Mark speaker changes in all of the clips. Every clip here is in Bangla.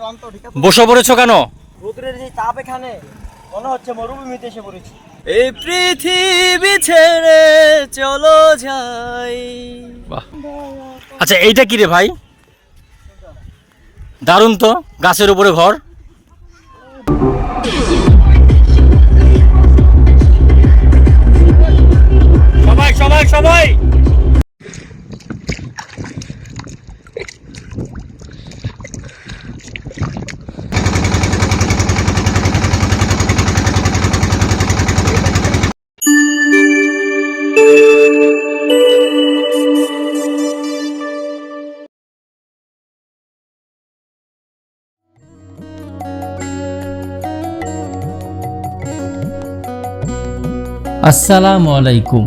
Speaker 1: ক্লান্ত ঠিক আছে?
Speaker 2: বসে পড়েছো কেন?
Speaker 1: রোদ্রের যে তাপ এখানে মনে হচ্ছে মরুভূমিতে এসে পড়েছি।
Speaker 3: এই পৃথিবী ছেড়ে চলো যাই।
Speaker 2: বাহ। আচ্ছা এইটা কি রে ভাই? দারুণ তো গাছের উপরে ঘর। সবাই সবাই সবাই!
Speaker 4: আসসালামু আলাইকুম।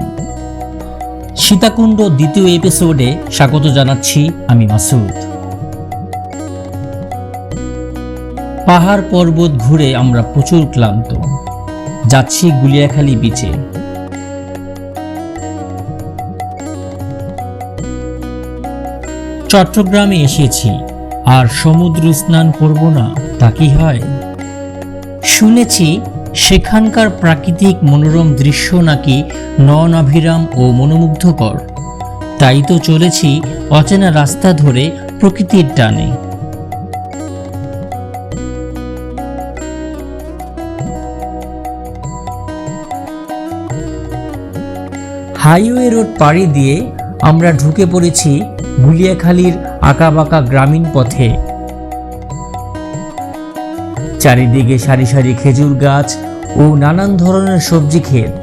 Speaker 4: সীতাকুণ্ড দ্বিতীয় এপিসোডে স্বাগত জানাচ্ছি আমি মাসুদ। পাহাড় পর্বত ঘুরে আমরা প্রচুর ক্লান্ত। যাচ্ছি গুলিয়াখালী বিচে চট্টগ্রামে এসেছি, আর সমুদ্র স্নান করব না, তা কি হয়? শুনেছি সেখানকার প্রাকৃতিক মনোরম দৃশ্য নাকি নয়নাভিরাম ও মনোমুগ্ধকর? তাই তো চলেছি অচেনা রাস্তা ধরে প্রকৃতির টানে। হাইওয়ে রোড পাড়ি দিয়ে আমরা ঢুকে পড়েছি গুলিয়াখালীর আঁকাবাঁকা গ্রামীণ পথে। চারিদিকে সারি সারি খেজুর গাছ ও নানান ধরনের সবজি ক্ষেত।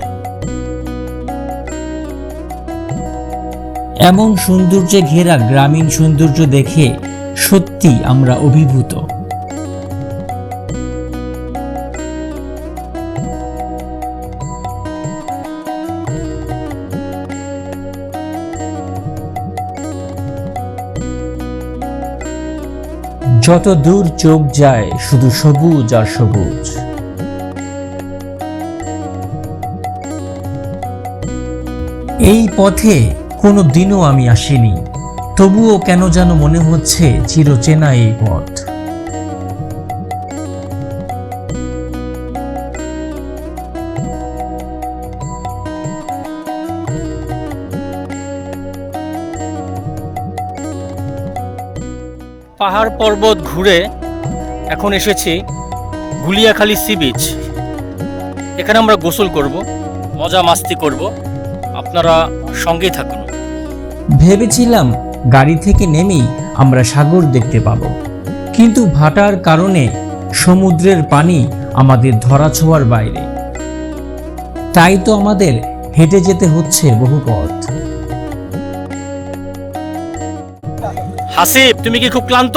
Speaker 4: এমন সৌন্দর্যে ঘেরা গ্রামীণ সৌন্দর্য দেখে সত্যি আমরা অভিভূত। যত দূর চোখ যায়, শুধু সবুজ আর সবুজ। এই পথে কোনো দিনও আমি আসিনি, তবুও কেন যেন মনে হচ্ছে চিরচেনা এই পথ।
Speaker 2: পাহাড় পর্বত ঘুরে এখন এসেছি গুলিয়াখালী সি বিচ। এখানে আমরা গোসল করব, মজা মাস্তি করব। আপনারা সঙ্গেই থাকুন।
Speaker 4: ভেবেছিলাম গাড়ি থেকে নেমেই আমরা সাগর দেখতে পাবো। কিন্তু ভাটার কারণে সমুদ্রের পানি আমাদের ধরাছোঁয়ার বাইরে। তাই তো আমাদের হেঁটে যেতে হচ্ছে বহু পথ
Speaker 2: হাসিব তুমি কি খুব ক্লান্ত?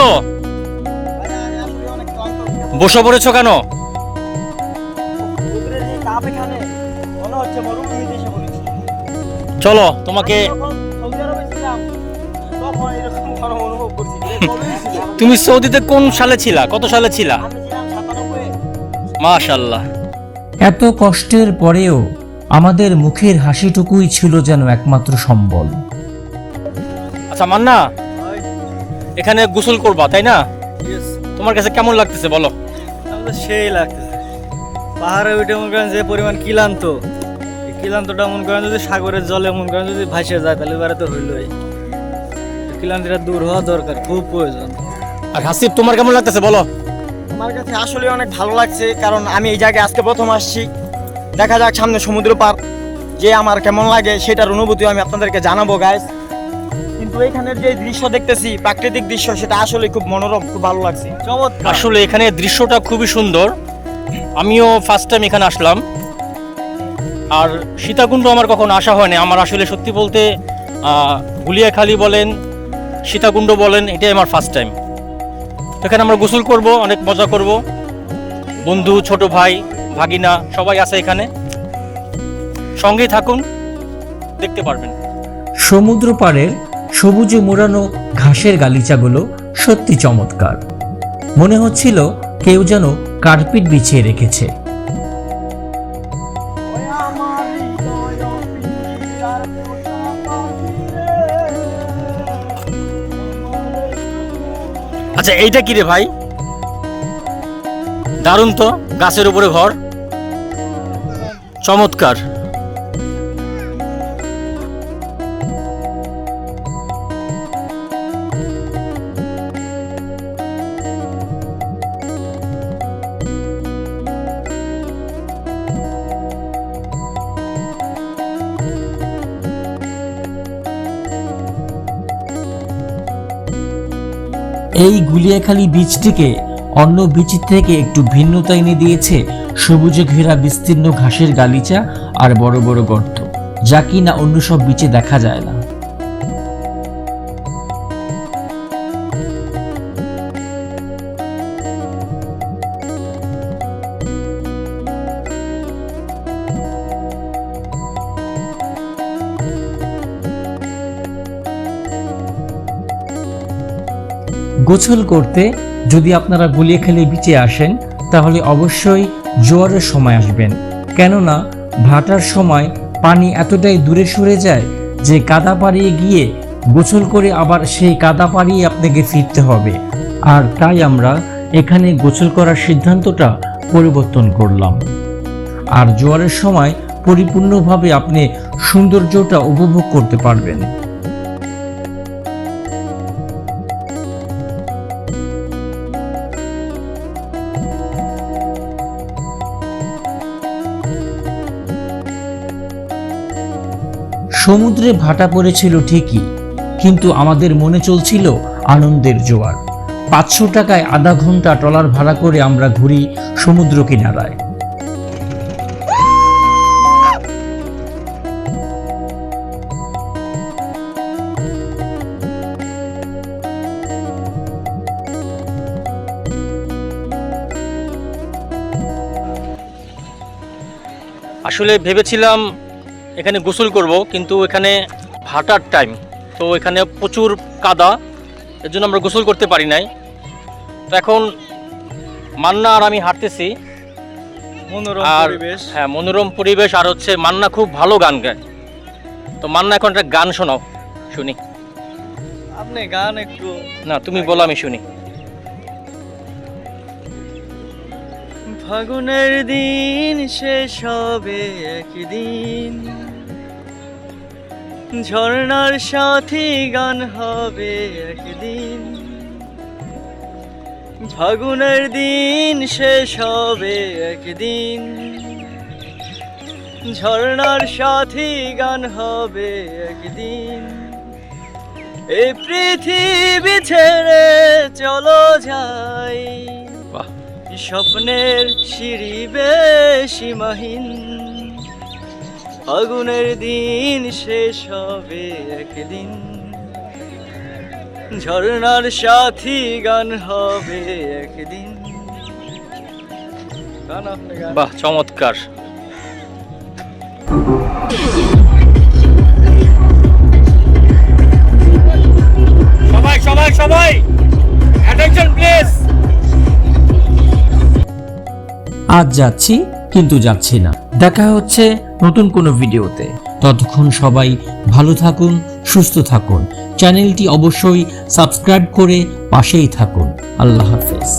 Speaker 2: বসে পড়েছো কেন? চলো তোমাকে? তুমি সৌদিতে কোন সালে ছিলা? কত সালে ছিলা? মাশাল্লাহ
Speaker 4: এত কষ্টের পরেও আমাদের মুখের হাসিটুকুই ছিল যেন একমাত্র সম্বল।
Speaker 2: আচ্ছা মান্না এখানে গোসল করবা তাই না? তোমার কাছে কেমন লাগতেছে বলো?
Speaker 3: সেই লাগতেছে। পাহাড়ে উঠে মনে করেন যে পরিমাণ কিলান্ত। কিলান্তটা মনে করেন যদি সাগরের জলে মনে করেন যদি ভাসে যায় তাহলে এবারে তো হইলই। ক্লান্তিটা দূর হওয়া দরকার খুব প্রয়োজন।
Speaker 2: আর হাসিব তোমার কেমন লাগতেছে বলো?
Speaker 1: আমার কাছে আসলে অনেক ভালো লাগছে কারণ আমি এই জায়গায় আজকে প্রথম আসছি। দেখা যাক সামনে সমুদ্র পার যে আমার কেমন লাগে সেটার অনুভূতি আমি আপনাদেরকে জানাব গাইস কিন্তু এখানের যে দৃশ্য দেখতেছি প্রাকৃতিক দৃশ্য সেটা আসলে খুব মনোরম খুব ভালো লাগছে।
Speaker 3: চমৎকার।
Speaker 2: আসলে এখানে দৃশ্যটা খুবই সুন্দর। আমিও ফার্স্ট টাইম এখানে আসলাম। আর সীতাকুণ্ড আমার কখনো আসা হয়নি। আমার আসলে সত্যি বলতে গুলিয়াখালী বলেন সীতাকুণ্ড বলেন এটাই আমার ফার্স্ট টাইম এখানে আমরা গোসল করব অনেক মজা করব। বন্ধু ছোট ভাই ভাগিনা সবাই আছে এখানে। সঙ্গেই থাকুন দেখতে পারবেন।
Speaker 4: সমুদ্র পাড়ের সবুজে মোড়ানো ঘাসের গালিচাগুলো সত্যি চমৎকার। মনে হচ্ছিল কেউ যেন কার্পেট বিছিয়ে রেখেছে।
Speaker 2: আচ্ছা এইটা কি রে ভাই? দারুণ তো, গাছের উপরে ঘর চমৎকার।
Speaker 4: এই গুলিয়াখালী বীজটিকে অন্য বীজের থেকে একটু ভিন্নতা এনে দিয়েছে সবুজে ঘেরা বিস্তীর্ণ ঘাসের গালিচা আর বড় বড় গর্ত। যা কি না অন্য সব বীচে দেখা যায় না। গোসল করতে যদি আপনারা গুলিয়ে গুলিয়াখালী বিচে আসেন, তাহলে অবশ্যই জোয়ারের সময় আসবেন। কেননা, ভাটার সময় পানি এতটাই দূরে সরে যায় যে কাদা পাড়িয়ে গিয়ে গোসল করে আবার সেই কাদা পাড়িয়ে আপনাকে ফিরতে হবে। আর তাই আমরা এখানে গোসল করার সিদ্ধান্তটা পরিবর্তন করলাম। আর জোয়ারের সময় পরিপূর্ণভাবে আপনি সৌন্দর্যটা উপভোগ করতে পারবেন। সমুদ্রে ভাটা পড়েছিল ঠিকই, কিন্তু আমাদের মনে চলছিল আনন্দের জোয়ার। পাঁচশো টাকায় আধা ঘণ্টা ট্রলার ভাড়া করে আমরা ঘুরি সমুদ্র কিনারায়।
Speaker 2: আসলে ভেবেছিলাম এখানে গোসল করব কিন্তু এখানে ভাটার টাইম তো এখানে প্রচুর কাদা এর জন্য আমরা গোসল করতে পারি নাই। তো এখন মান্না আর আমি হাঁটতেছি। আর
Speaker 3: পরিবেশ।
Speaker 2: হ্যাঁ মনোরম পরিবেশ আর হচ্ছে মান্না খুব ভালো গান গায়। তো মান্না এখন একটা গান শোনাও শুনি।
Speaker 3: আপনি গান একটু
Speaker 2: না তুমি বলো আমি শুনি।
Speaker 3: ফাগুনের দিন শেষ হবে একদিন। ঝর্ণার সাথী গান হবে একদিন। ফাগুনের দিন শেষ হবে একদিন। ঝর্ণার সাথী গান হবে একদিন। এই পৃথিবী ছেড়ে চলো যাই। স্বপ্নের সিঁড়ি বেশিমাহীন আগুনের দিন শেষ হবে একদিন। ঝর্ণার সাথী গান হবে একদিন।
Speaker 2: বাহ, চমৎকার।
Speaker 4: আজ যাচ্ছি, কিন্তু যাচ্ছি না। দেখা হচ্ছে নতুন কোনো ভিডিওতে। ততক্ষণ সবাই ভালো থাকুন, সুস্থ থাকুন। চ্যানেলটি অবশ্যই সাবস্ক্রাইব করে পাশেই থাকুন। আল্লাহ হাফেজ।